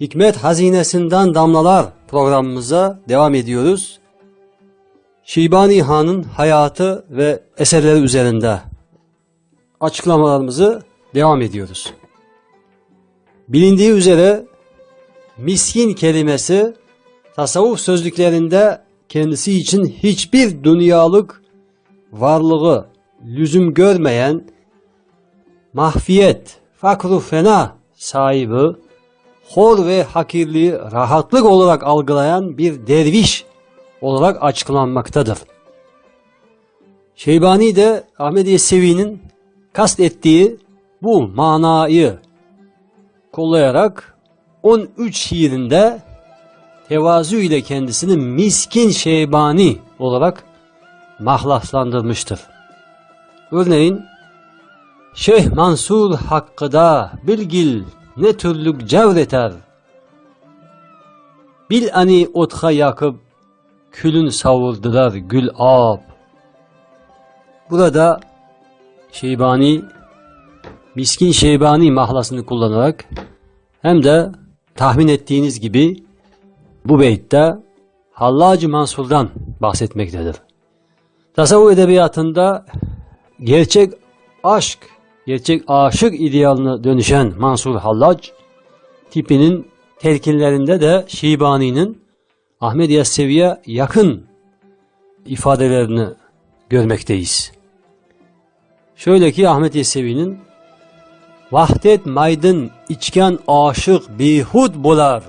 Hikmet Hazinesinden Damlalar programımıza devam ediyoruz. Şibani Han'ın hayatı ve eserleri üzerinde açıklamalarımızı devam ediyoruz. Bilindiği üzere miskin kelimesi tasavvuf sözlüklerinde kendisi için hiçbir dünyalık varlığı lüzum görmeyen mahfiyet, fakru fena sahibi, hor ve hakirliği rahatlık olarak algılayan bir derviş olarak açıklanmaktadır. Şeybani de Ahmet Yesevi'nin kastettiği bu manayı kollayarak 13 şiirinde tevazu ile kendisini miskin şeybani olarak mahlaslandırmıştır. Örneğin Şeyh Mansur hakkıda bilgil ne türlük cevreter. Bil ani otha yakıp külün savurdular gül ab. Burada Şeybani miskin Şeybani mahlasını kullanarak hem de tahmin ettiğiniz gibi bu beytte Hallacı Mansur'dan bahsetmektedir. Tasavvuf edebiyatında gerçek aşk, gerçek aşık idealına dönüşen Mansur Hallac tipinin telkinlerinde de Şibani'nin Ahmet Yassevi'ye yakın ifadelerini görmekteyiz. Şöyle ki Ahmet Yesevi'nin Vahdet maydın içken aşık bihud bolar.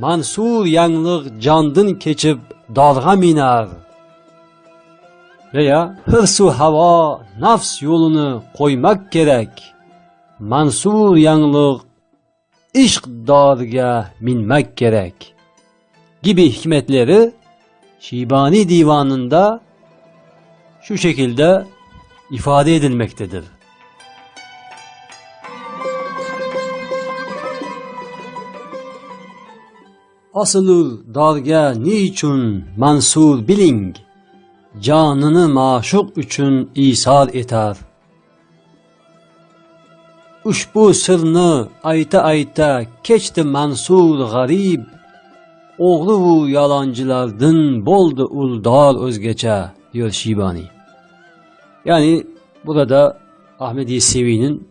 Mansur yanlık candın keçip dalga miner. Veya hırsu hava nafs yolunu koymak gerek. Mansur yanlık işk darga minmek gerek. Gibi hikmetleri Şibani divanında şu şekilde ifade edilmektedir. Asılır darga niçün mansur biling, canını maşuk üçün isar eter. Uşbu sırrını ayta ayta keçti mansur garib, oğlu yalancılardın boldu uldar özgeçe diyor Şibani. Yani burada Ahmet Yesevi'nin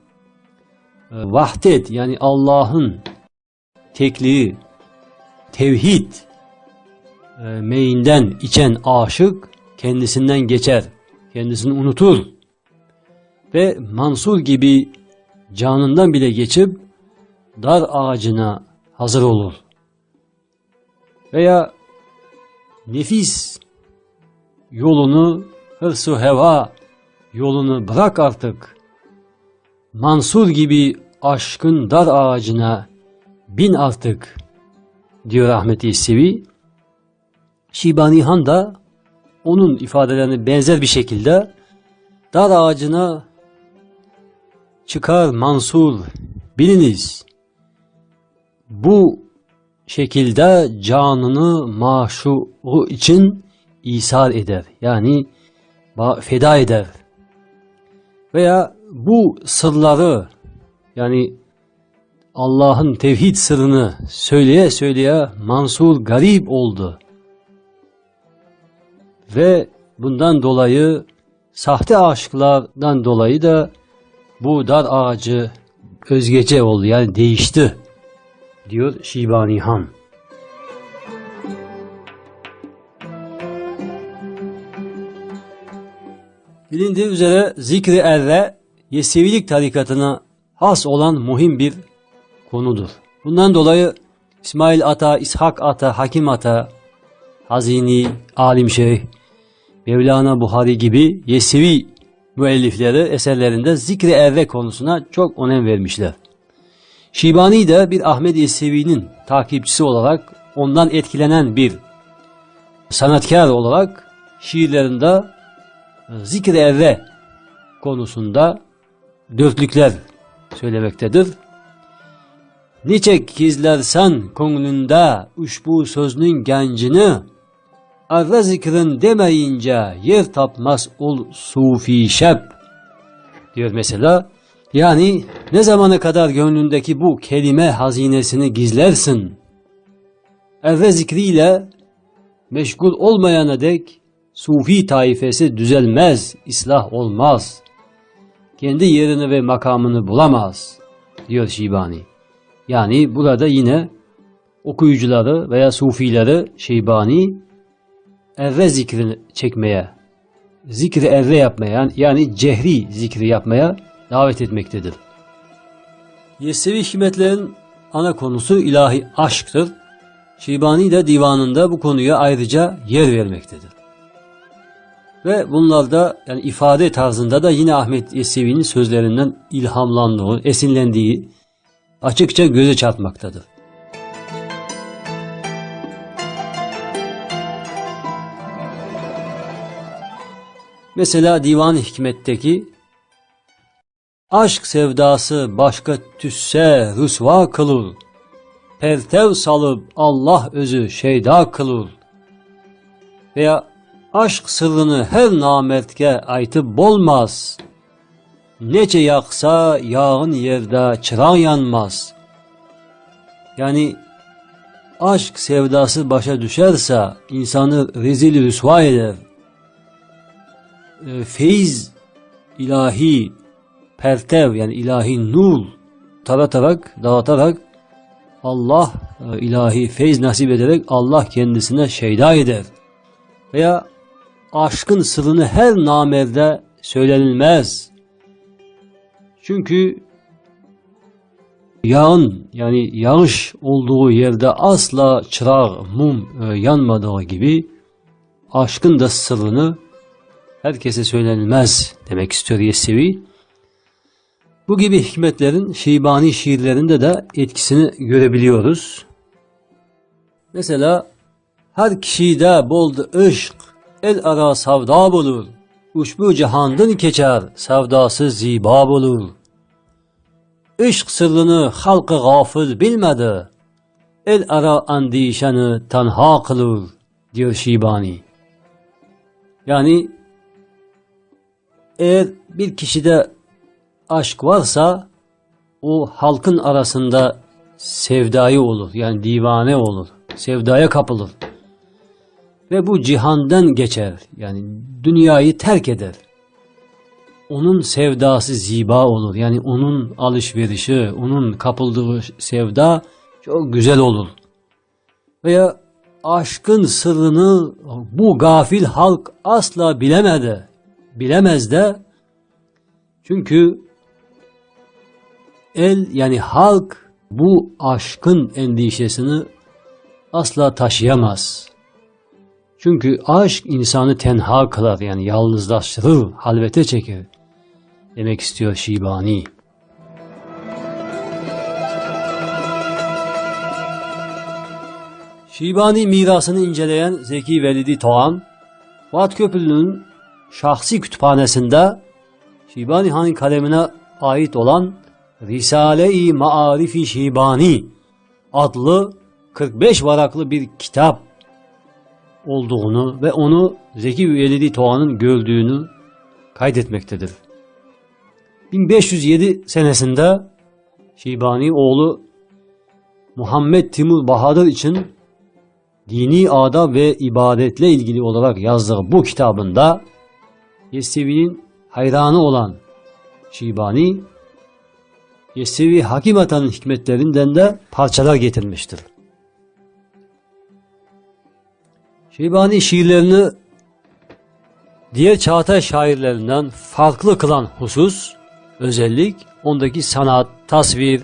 e, vahdet yani Allah'ın tekliği, tevhid e, meyinden içen aşık kendisinden geçer, kendisini unutur ve Mansur gibi canından bile geçip dar ağacına hazır olur. Veya nefis yolunu hırsı heva yolunu bırak artık. Mansur gibi aşkın dar ağacına bin artık diyor Ahmet İsevi. Şibani Han da onun ifadelerini benzer bir şekilde dar ağacına çıkar Mansur biliniz. Bu şekilde canını maşu için isar eder. Yani feda eder. Veya bu sırları yani Allah'ın tevhid sırrını söyleye söyleye Mansur garip oldu. Ve bundan dolayı sahte aşklardan dolayı da bu dar ağacı özgece oldu yani değişti diyor Şibani Han. Bilindiği üzere zikri erre Yesevilik tarikatına has olan muhim bir konudur. Bundan dolayı İsmail Ata, İshak Ata, Hakim Ata, Hazini, Alim Şeyh, Mevlana Buhari gibi Yesevi müellifleri eserlerinde zikri erre konusuna çok önem vermişler. Şibani de bir Ahmet Yesevi'nin takipçisi olarak ondan etkilenen bir sanatkar olarak şiirlerinde zikri evve konusunda dörtlükler söylemektedir. Niçek gizlersen konglunda uşbu sözünün gencini, arra zikrin demeyince yer tapmaz ol sufi şeb diyor mesela Yani ne zamana kadar gönlündeki bu kelime hazinesini gizlersin? Evve zikriyle meşgul olmayana dek sufi taifesi düzelmez, islah olmaz. Kendi yerini ve makamını bulamaz, diyor Şibani. Yani burada yine okuyucuları veya sufileri Şeybani evve zikrini çekmeye, zikri evve yapmaya yani cehri zikri yapmaya davet etmektedir. Yesevi hikmetlerin ana konusu ilahi aşktır. Şibani de divanında bu konuya ayrıca yer vermektedir. Ve bunlarda yani ifade tarzında da yine Ahmet Yesevi'nin sözlerinden ilhamlandığı, esinlendiği açıkça göze çarpmaktadır. Mesela Divan-ı Hikmet'teki Aşk sevdası başka tüsse rüsva kılır. Pertev salıp Allah özü şeyda kılır. Veya aşk sırrını her namertke aytıp bolmaz. Nece yaksa yağın yerde çıran yanmaz. Yani aşk sevdası başa düşerse insanı rezil rüsva eder. E, feyiz ilahi pertev yani ilahi nur taratarak, dağıtarak Allah e, ilahi feyz nasip ederek Allah kendisine şeyda eder. Veya aşkın sırrını her namerde söylenilmez. Çünkü yağın yani yağış olduğu yerde asla çırak, mum e, yanmadığı gibi aşkın da sırrını herkese söylenilmez demek istiyor Yesevi. Bu gibi hikmetlerin Şibani şiirlerinde de etkisini görebiliyoruz. Mesela her kişide boldu ışk, el ara savda bulur. Uşbu cihandın keçer, sevdası ziba bulur. Işk sırrını halkı gafil bilmedi. El ara andişanı tanha kılır, diyor Şibani. Yani eğer bir kişide aşk varsa o halkın arasında sevdayı olur. Yani divane olur. Sevdaya kapılır. Ve bu cihandan geçer. Yani dünyayı terk eder. Onun sevdası ziba olur. Yani onun alışverişi, onun kapıldığı sevda çok güzel olur. Veya aşkın sırrını bu gafil halk asla bilemedi. Bilemez de çünkü El yani halk bu aşkın endişesini asla taşıyamaz. Çünkü aşk insanı tenha kılar yani yalnızlaştırır, halvete çeker. Demek istiyor Şibani. Şibani mirasını inceleyen Zeki Velidi Toğan, Fuat Köprülü'nün şahsi kütüphanesinde Şibani Han'ın kalemine ait olan Risale-i Maarifi Şibani adlı 45 varaklı bir kitap olduğunu ve onu Zeki Velidi Toğan'ın gördüğünü kaydetmektedir. 1507 senesinde Şibani oğlu Muhammed Timur Bahadır için dini adab ve ibadetle ilgili olarak yazdığı bu kitabında Yesevi'nin hayranı olan Şibani Yesevi Hakim Atan'ın hikmetlerinden de parçalar getirmiştir. Şibani şiirlerini diğer çağatay şairlerinden farklı kılan husus, özellik ondaki sanat, tasvir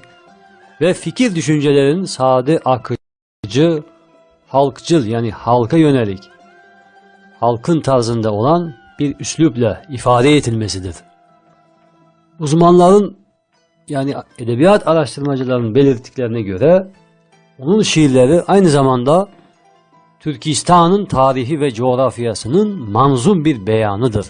ve fikir düşüncelerin sade akıcı, halkçıl yani halka yönelik, halkın tarzında olan bir üslupla ifade edilmesidir. Uzmanların yani edebiyat araştırmacılarının belirttiklerine göre onun şiirleri aynı zamanda Türkistan'ın tarihi ve coğrafyasının manzum bir beyanıdır.